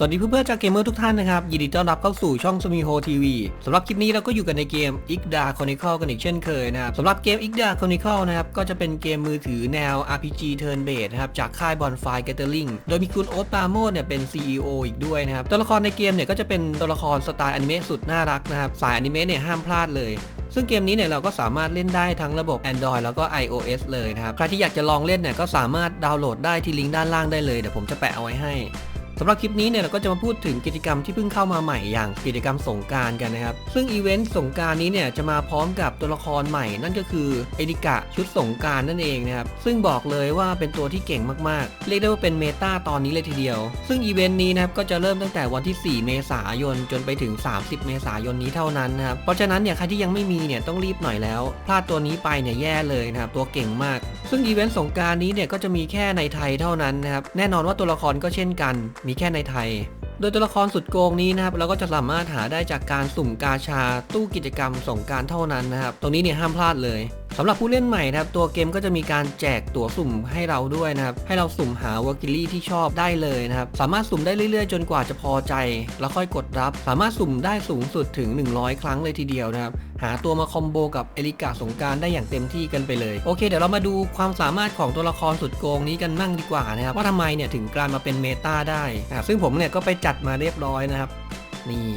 สวัสดีเพื่อนๆจากเกมเมอร์ทุกท่านนะครับ ยินดีต้อนรับเข้าสู่ช่องสมีโฮทีวีสำหรับคลิปนี้เราก็อยู่กันในเกม i g d a Chronicle กันอีกเช่นเคยนะครับสำหรับเกม i g d a Chronicle นะครับก็จะเป็นเกมมือถือแนว RPG Turn Based นะครับจากค่าย Bonfire Gathering โดยมีคุณโอ๊ตปาโมดเนี่ยเป็น CEO อีกด้วยนะครับตัวละครในเกมเนี่ยก็จะเป็นตัวละครสไตล์อนิเมะสุดน่ารักนะครับสายอนิเมะเนี่ยห้ามพลาดเลยซึ่งเกมนี้เนี่ยเราก็สามารถเล่นได้ทั้งระบบ Android แล้วก็ iOS เลยนะครับ ใครที่อยากจะลองเล่นเนี่ยก็สามารถดาวน์โหลดได้ที่ลิงก์ด้านล่างได้เลย เดี๋ยวผมจะแปะเอาไว้ให้ สำหรับคลิปนี้เนี่ยเราก็จะมาพูดถึงกิจกรรมที่เพิ่งเข้ามาใหม่อย่างกิจกรรมสงการกันนะครับ ซึ่งอีเวนต์สงการนี้เนี่ยจะมาพร้อมกับตัวละครใหม่ นั่นก็คือเอดิกะชุดสงการนั่นเองนะครับ ซึ่งบอกเลยว่าเป็นตัวที่เก่งมากๆ เรียกได้ว่าเป็นเมตาตอนนี้เลยทีเดียว ซึ่งอีเวนต์นี้นะครับก็จะเริ่มตั้งแต่วันที่ 4 เมษายนจนไปถึง 30 เมษายนนี้เท่านั้นนะครับ เพราะฉะนั้นเนี่ยใครที่ยังไม่มีเนี่ยต้องรีบหน่อยแล้ว พลาดตัวนี้ไปเนี่ยแย่เลยนะครับตัวเก่งมาก ซึ่งอีเวนต์สงการนี้เนี่ยก็จะมีแค่ในไทยเท่านั้นนะครับ แน่นอนว่าตัวละครก็เช่นกัน มีแค่ในไทย โดยตัวละครสุดโกงนี้นะครับเราก็จะสามารถหาได้จากการสุ่มกาชาตู้กิจกรรมสงการเท่านั้นนะครับ ตรงนี้เนี่ยห้ามพลาดเลย สำหรับผู้เล่นใหม่นะครับตัวเกมก็จะมีการแจกตั๋วสุ่มให้เราด้วยนะครับให้เราสุ่มหาวอกิลี่ที่ชอบได้เลยนะครับสามารถสุ่มได้เรื่อยๆ จนกว่าจะพอใจ แล้วค่อยกดรับ สามารถสุ่มได้สูงสุดถึง 100 ครั้งเลยทีเดียวนะครับหาตัวมาคอมโบกับเอลิกาสงการได้อย่างเต็มที่กันไปเลยโอเค เดี๋ยวเรามาดูความสามารถของตัวละครสุดโกงนี้กันมั่งดีกว่านะครับว่าทำไมเนี่ยถึงกลายมาเป็นเมตาได้ซึ่งผมเนี่ยก็ไปจัดมาเรียบร้อยนะครับนี่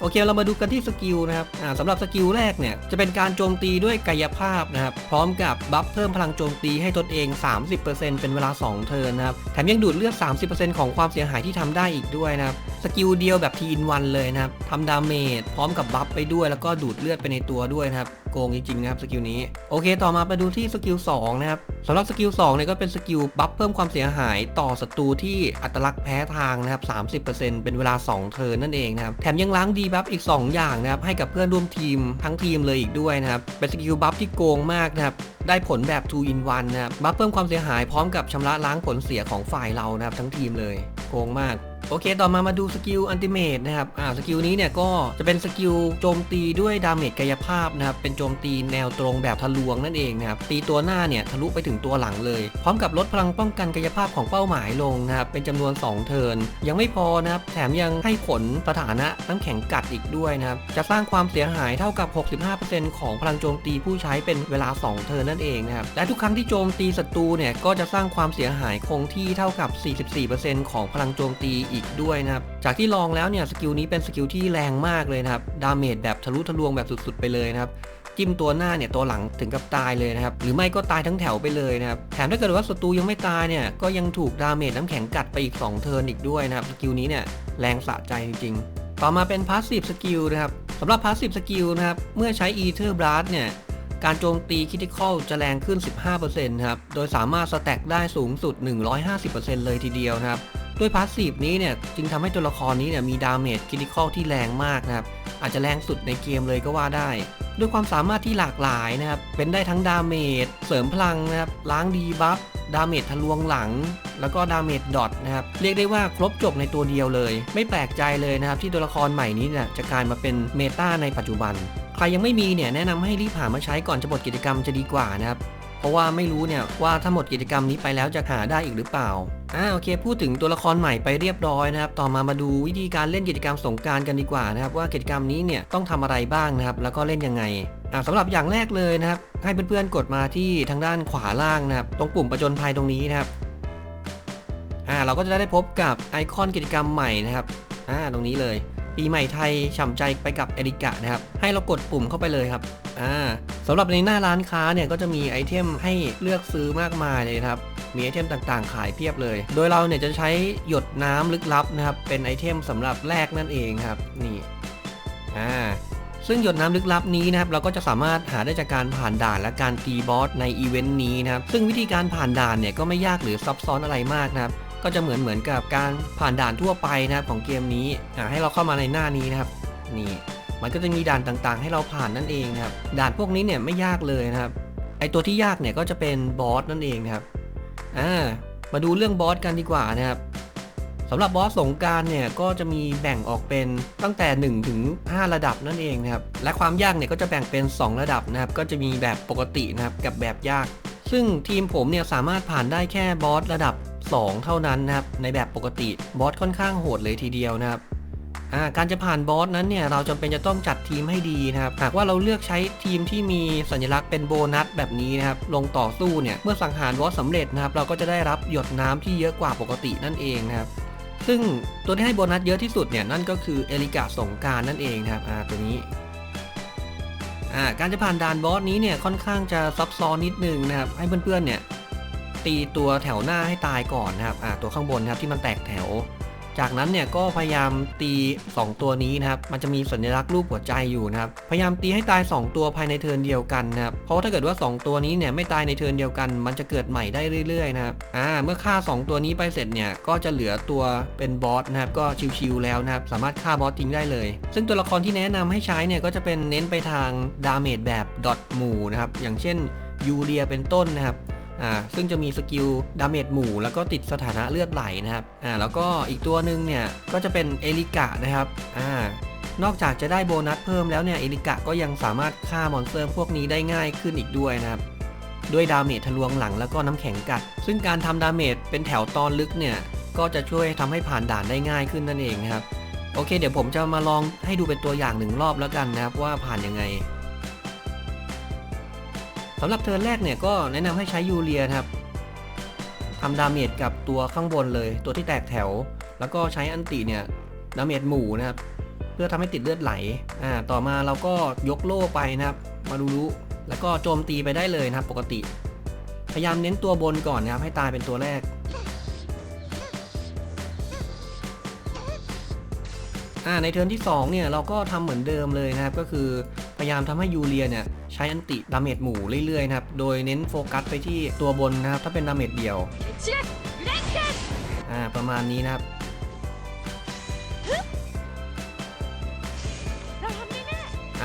โอเคเรามาดูกันที่สกิลนะครับอ่าสำหรับสกิลแรกเนี่ยจะเป็นการโจมตีด้วยกายภาพนะครับพร้อมกับบัฟเพิ่มพลังโจมตีให้ตนเอง 30%เป็นเวลา 2 เทิร์นนะครับแถมยังดูดเลือด 30%ของความเสียหายที่ทำได้อีกด้วยนะครับสกิลเดียวแบบทีอินวันเลยนะครับทำดาเมจพร้อมกับบัฟไปด้วยแล้วก็ดูดเลือดไปในตัวด้วยนะครับโกงจริงๆนะครับสกิลนี้โอเค ต่อมาไปดูที่สกิล2นะครับสำหรับสกิล2เนี่ยก็เป็นสกิลบัฟเพิ่มความเสียหายต่อศัตรูที่อัตลักษณ์แพ้ทางนะครับ30%เป็นเวลา 2 เทิร์นนั่นเองนะครับแถมยังล้างดีบัฟอีก 2 อย่างนะครับให้กับเพื่อนร่วมทีมทั้งทีมเลยอีกด้วยนะครับเป็นสกิลบัฟที่โกงมากนะครับได้ผลแบบ 2 in 1 นะครับบัฟเพิ่มความเสียหายพร้อมกับชำระล้างผลเสียของฝ่ายเรานะครับทั้งทีมเลย โกงมาก โอเค ต่อมามาดูสกิลอันติเมตนะครับ อ่า สกิลนี้เนี่ยก็จะเป็นสกิลโจมตีด้วยดาเมจกายภาพนะครับ เป็นโจมตีแนวตรงแบบทะลวงนั่นเองนะครับ ตีตัวหน้าเนี่ยทะลุไปถึงตัวหลังเลย พร้อมกับลดพลังป้องกันกายภาพของเป้าหมายลงนะครับ เป็นจำนวน 2 เทิร์น ยังไม่พอนะครับ แถมยังให้ผลสถานะน้ำแข็งกัดอีกด้วยนะครับ จะสร้างความเสียหายเท่ากับ 65%ของพลังโจมตีผู้ใช้เป็นเวลา 2 เทิร์นนั่นเองนะครับ และทุกครั้งที่โจมตีศัตรูเนี่ยก็จะสร้างความเสียหายคงที่เท่ากับ 44%ของพลังโจมตีอีกด้วยนะครับ จากที่ลองแล้วเนี่ยสกิลนี้เป็นสกิลที่แรงมากเลยนะครับ ดาเมจแบบทะลุทะลวงแบบสุดๆไปเลยนะครับจิ้มตัวหน้าเนี่ยตัวหลังถึงกับตายเลยนะครับ หรือไม่ก็ตายทั้งแถวไปเลยนะครับ แถมถ้าเกิดว่าศัตรูยังไม่ตายเนี่ยก็ยังถูกดาเมจน้ำแข็งกัดไปอีก 2 เทิร์นอีกด้วยนะครับสกิลนี้เนี่ยแรงสะใจจริงๆ ต่อมาเป็นพาสซีฟสกิลนะครับสำหรับพาสซีฟสกิลนะครับเมื่อใช้อีเทอร์บลัสเนี่ยการโจมตีคิติคอลจะแรงขึ้น 15%ครับ โดยสามารถสแต็กได้สูงสุด 150%เลยทีเดียวนะครับ ด้วยพาสซีฟนี้เนี่ยจึงทำให้ตัวละครนี้เนี่ยมีดาเมจคิติคอลที่แรงมากนะครับอาจจะแรงสุดในเกมเลยก็ว่าได้ ด้วยความสามารถที่หลากหลายนะครับเป็นได้ทั้งดาเมจเสริมพลังนะครับล้างดีบัฟดาเมจทะลวงหลัง แล้วก็ดาเมจดอทนะครับเรียกได้ว่าครบจบในตัวเดียวเลย ไม่แปลกใจเลยนะครับที่ตัวละครใหม่นี้เนี่ยจะกลายมาเป็นเมตาในปัจจุบัน ใครยังไม่มีเนี่ยแนะนำให้รีบหามาใช้ก่อนจะหมดกิจกรรมจะดีกว่านะครับเพราะว่าไม่รู้เนี่ยว่าถ้าหมดกิจกรรมนี้ไปแล้วจะหาได้อีกหรือเปล่า อ่าโอเคพูดถึงตัวละครใหม่ไปเรียบร้อยนะครับ ต่อมามาดูวิธีการเล่นกิจกรรมสงการกันดีกว่านะครับ ว่ากิจกรรมนี้เนี่ยต้องทำอะไรบ้างนะครับ แล้วก็เล่นยังไงอ่าสำหรับอย่างแรกเลยนะครับ ให้เพื่อนๆกดมาที่ทางด้านขวาล่างนะครับ ตรงปุ่มประจนภัยตรงนี้นะครับอ่าเราก็จะได้พบกับไอคอนกิจกรรมใหม่นะครับอ่าตรงนี้เลย ปีใหม่ไทยฉ่ำใจไปกับเอริกะนะครับ ให้เรากดปุ่มเข้าไปเลยครับอ่าสำหรับในหน้าร้านค้าเนี่ยก็จะมีไอเทมให้เลือกซื้อมากมายเลยครับมีไอเทมต่างๆ ขายเพียบเลย โดยเราเนี่ยจะใช้หยดน้ำลึกลับนะครับ เป็นไอเทมสำหรับแลกนั่นเองครับ นี่ อ่า ซึ่งหยดน้ำลึกลับนี้นะครับ เราก็จะสามารถหาได้จากการผ่านด่านและการตีบอสในอีเวนต์นี้นะครับ ซึ่งวิธีการผ่านด่านเนี่ยก็ไม่ยากหรือซับซ้อนอะไรมากนะครับ ก็จะเหมือนเหมือนกับการผ่านด่านทั่วไปนะครับของเกมนี้อ่าให้เราเข้ามาในหน้านี้นะครับนี่มันก็จะมีด่านต่างๆ ให้เราผ่านนั่นเองนะครับด่านพวกนี้เนี่ยไม่ยากเลยนะครับไอตัวที่ยากเนี่ยก็จะเป็นบอสนั่นเองนะครับอ่ามาดูเรื่องบอสกันดีกว่านะครับสำหรับบอสสงกรารเนี่ยก็จะมีแบ่งออกเป็นตั้งแต่1ถึง5ระดับนั่นเองนะครับและความยากเนี่ยก็จะแบ่งเป็น 2 ระดับนะครับ ก็จะมีแบบปกตินะครับกับแบบยาก ซึ่งทีมผมเนี่ยสามารถผ่านได้แค่บอสระดับ 2 เท่านั้นนะครับในแบบปกติบอสค่อนข้างโหดเลยทีเดียวนะครับการจะผ่านบอสนั้นเนี่ยเราจำเป็นจะต้องจัดทีมให้ดีนะครับหากว่าเราเลือกใช้ทีมที่มีสัญลักษณ์เป็นโบนัสแบบนี้นะครับลงต่อสู้เนี่ยเมื่อสังหารบอสสำเร็จนะครับเราก็จะได้รับหยดน้ำที่เยอะกว่าปกตินั่นเองนะครับซึ่งตัวที่ให้โบนัสเยอะที่สุดเนี่ยนั่นก็คือเอลิกาสงการนั่นเองนะครับตัวนี้การจะผ่านด่านบอสนี้เนี่ยค่อนข้างจะซับซ้อนนิดนึงนะครับให้เพื่อนๆเนี่ย ตีตัวแถวหน้าให้ตายก่อนนะครับอ่าตัวข้างบนนะครับที่มันแตกแถว จากนั้นเนี่ยก็พยายามตี 2 ตัวนี้นะครับ มันจะมีสัญลักษณ์รูปหัวใจอยู่นะครับ พยายามตีให้ตาย 2 ตัวภายในเทิร์นเดียวกันนะครับ เพราะถ้าเกิดว่า 2 ตัวนี้เนี่ยไม่ตายในเทิร์นเดียวกัน มันจะเกิดใหม่ได้เรื่อยๆนะครับ อ่า เมื่อฆ่า 2 ตัวนี้ไปเสร็จเนี่ย ก็จะเหลือตัวเป็นบอสนะครับ ก็ชิวๆแล้วนะครับ สามารถฆ่าบอสทิ้งได้เลย ซึ่งตัวละครที่แนะนำให้ใช้เนี่ยก็จะเป็นเน้นไปทางดาเมจแบบดอทหมู่นะครับ อย่างเช่นยูเรียเป็นต้นนะครับ อ่าซึ่งจะมีสกิลดาเมจหมู่แล้วก็ติดสถานะเลือดไหลนะครับอ่าแล้วก็อีกตัวหนึ่งเนี่ยก็จะเป็นเอลิกะนะครับอ่านอกจากจะได้โบนัสเพิ่มแล้วเนี่ยเอลิกะก็ยังสามารถฆ่ามอนสเตอร์พวกนี้ได้ง่ายขึ้นอีกด้วยนะครับด้วยดาเมจทะลวงหลังแล้วก็น้ำแข็งกัด ซึ่งการทำดาเมจเป็นแถวตอนลึกเนี่ยก็จะช่วยทำให้ผ่านด่านได้ง่ายขึ้นนั่นเองนะครับโอเค เดี๋ยวผมจะมาลองให้ดูเป็นตัวอย่างหนึ่งรอบแล้วกันนะครับว่าผ่านยังไง สำหรับเทิร์นแรกเนี่ยก็แนะนำให้ใช้ยูเรียนะครับทำดาเมจกับตัวข้างบนเลย ตัวที่แตกแถว แล้วก็ใช้อันติเนี่ยดาเมจหมู่นะครับ เพื่อทำให้ติดเลือดไหลอ่าต่อมาเราก็ยกโล่ไปนะครับ มาดูรุแล้วก็โจมตีไปได้เลยนะครับปกติ พยายามเน้นตัวบนก่อนนะครับให้ตายเป็นตัวแรก่าในเทิร์นที่ 2 เนี่ยเราก็ทำเหมือนเดิมเลยนะครับ ก็คือพยายามทำให้ยูเรียเนี่ยใช้อันติดาเมจหมู่เรื่อยๆนะครับ โดยเน้นโฟกัสไปที่ตัวบนนะครับ ถ้าเป็นดาเมจเดียว อ่าประมาณนี้นะครับ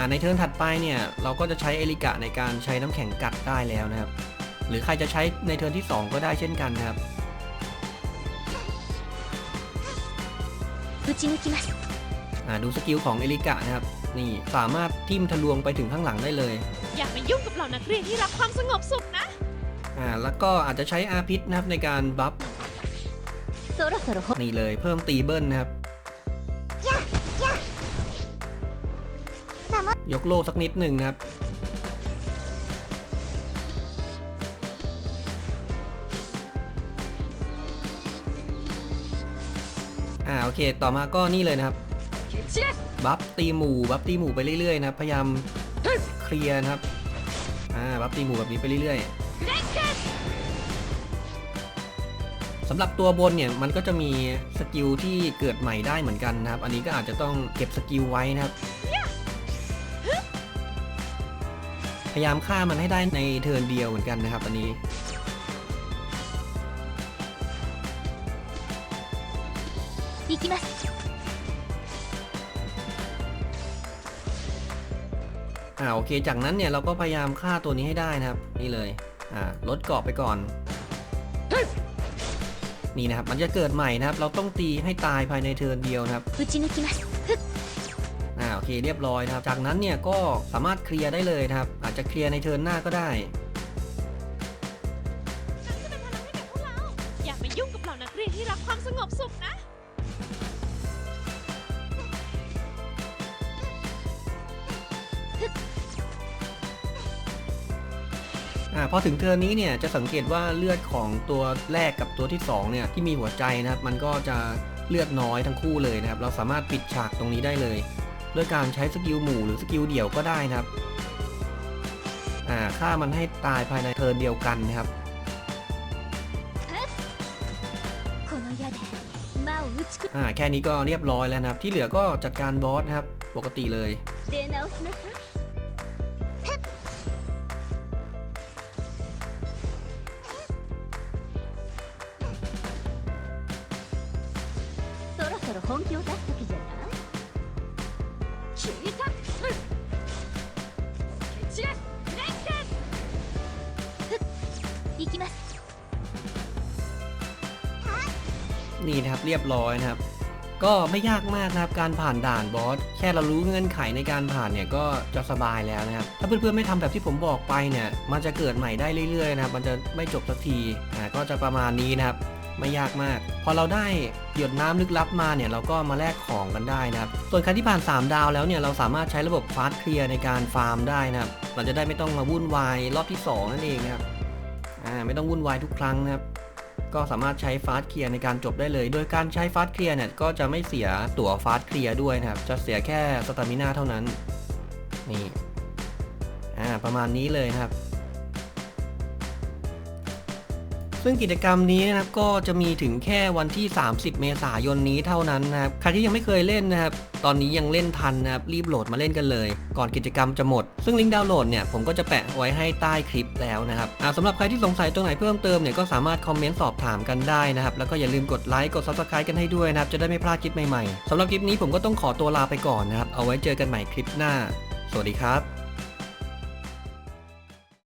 ในเทิร์นถัดไปเนี่ยเราก็จะใช้เอลิกะในการใช้น้ำแข็งกัดได้แล้วนะครับ หรือใครจะใช้ในเทิร์นที่ 2 ก็ได้เช่นกันนะครับ ดูสกิลของเอลิกะนะครับ นี่สามารถทิ่มทะลวงไปถึงข้างหลังได้เลย อย่ามายุ่งกับเหล่านักเรียนที่รักความสงบสุขนะ อ่าแล้วก็อาจจะใช้อาพิษนะครับในการบัฟนี่เลยเพิ่มตีเบิ้ลนะครับ ยกโลสักนิดหนึ่งนะครับอ่าโอเค ต่อมาก็นี่เลยนะครับ บัฟตีหมู่บัฟตีหมู่ไปเรื่อยๆนะครับ พยายามเคลียร์นะครับ อ่า บัฟตีหมู่แบบนี้ไปเรื่อย フレッシュ ๆสำหรับตัวบนเนี่ย มันก็จะมีสกิลที่เกิดใหม่ได้เหมือนกันนะครับ อันนี้ก็อาจจะต้องเก็บสกิลไว้นะครับ พยายามฆ่ามันให้ได้ในเทิร์นเดียวเหมือนกันนะครับ อันนี้ 行きます อ่าโอเค จากนั้นเนี่ยเราก็พยายามฆ่าตัวนี้ให้ได้นะครับ นี่เลย อ่าลดกรอบไปก่อน นี่นะครับ มันจะเกิดใหม่นะครับ เราต้องตีให้ตายภายในเทิร์นเดียวนะครับอ่าโอเคเรียบร้อยนะครับ จากนั้นเนี่ยก็สามารถเคลียร์ได้เลยนะครับ อาจจะเคลียร์ในเทิร์นหน้าก็ได้ อพอถึงเทอร์นนี้เนี่ยจะสังเกตว่าเลือดของตัวแรกกับตัวที่2เนี่ยที่มีหัวใจนะครับมันก็จะเลือดน้อยทั้งคู่เลยนะครับ เราสามารถปิดฉากตรงนี้ได้เลยด้วยการใช้สกิลหมู่หรือสกิลเดี่ยวก็ได้นะครับอ่าฆ่ามันให้ตายภายในเทินเดียวกันนะครับอ่าแค่นี้ก็เรียบร้อยแล้วนะครับ ที่เหลือก็จัดการบอสนะครับ ปกติเลย 行きます นี่นะครับเรียบร้อยนะครับ ก็ไม่ยากมากนะครับการผ่านด่านบอสแค่เรารู้เงื่อนไขในการผ่านเนี่ยก็จะสบายแล้วนะครับ ถ้าเพื่อนๆไม่ทำแบบที่ผมบอกไปเนี่ย มันจะเกิดใหม่ได้เรื่อยๆนะครับ มันจะไม่จบสักทีอ่าก็จะประมาณนี้นะครับ ไม่ยากมาก พอเราได้หยดน้ำลึกลับมาเนี่ยเราก็มาแลกของกันได้นะครับ ส่วนใครที่ผ่าน 3 ดาวแล้วเนี่ยเราสามารถใช้ระบบฟาสเคลียร์ในการฟาร์มได้นะครับเราจะได้ไม่ต้องมาวุ่นวายรอบที่ 2 นั่นเองนะครับอ่าไม่ต้องวุ่นวายทุกครั้งนะครับก็สามารถใช้ฟาสเคลียร์ในการจบได้เลย โดยการใช้ฟาสเคลียร์เนี่ยก็จะไม่เสียตั๋วฟาสเคลียร์ด้วยนะครับ จะเสียแค่สตามิน่าเท่านั้น นี่ อ่า ประมาณนี้เลยนะครับ ซึ่งกิจกรรมนี้นะครับก็จะมีถึงแค่วันที่ 30 เมษายนนี้เท่านั้นนะครับใครที่ยังไม่เคยเล่นนะครับตอนนี้ยังเล่นทันนะครับรีบโหลดมาเล่นกันเลย ก่อนกิจกรรมจะหมด ซึ่งลิงก์ดาวน์โหลดเนี่ยผมก็จะแปะไว้ให้ใต้คลิปแล้วนะครับสำหรับใครที่สงสัยตรงไหนเพิ่มเติมเนี่ยก็สามารถคอมเมนต์สอบถามกันได้นะครับแล้วก็อย่าลืมกดไลค์กด subscribe กันให้ด้วยนะครับจะได้ไม่พลาดคลิปใหม่ๆสำหรับคลิปนี้ผมก็ต้องขอตัวลาไปก่อนนะครับเอาไว้เจอกันใหม่คลิปหน้า สวัสดีครับ